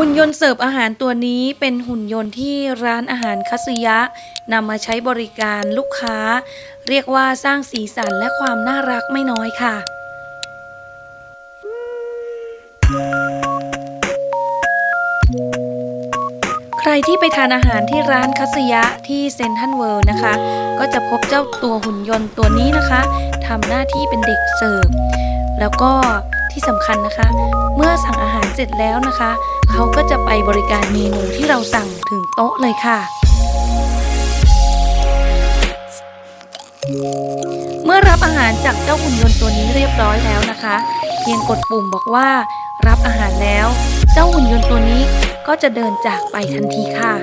หุ่นยนต์เสิร์ฟอาหารตัวนี้เป็นหุ่นยนต์ที่ร้านอาหารคัสยะนำมาใช้บริการลูกค้า เรียกว่าสร้างสีสันและความน่ารักไม่น้อยค่ะ ใครที่ไปทานอาหารที่ร้านคัสยะที่เซนทรัลเวิลด์นะคะ ก็จะพบเจ้าตัวหุ่นยนต์ตัวนี้นะคะทำหน้าที่เป็นเด็กเสิร์ฟแล้วก็ ที่สำคัญนะคะ เมื่อสั่งอาหารเสร็จแล้วนะคะ เขาก็จะไปบริการเมนูที่เราสั่งถึงโต๊ะเลยค่ะ เมื่อรับอาหารจากเจ้าหุ่นยนต์ตัวนี้เรียบร้อยแล้วนะคะ เพียงกดปุ่มบอกว่า รับอาหารแล้ว เจ้าหุ่นยนต์ตัวนี้ก็จะเดินจากไปทันทีค่ะ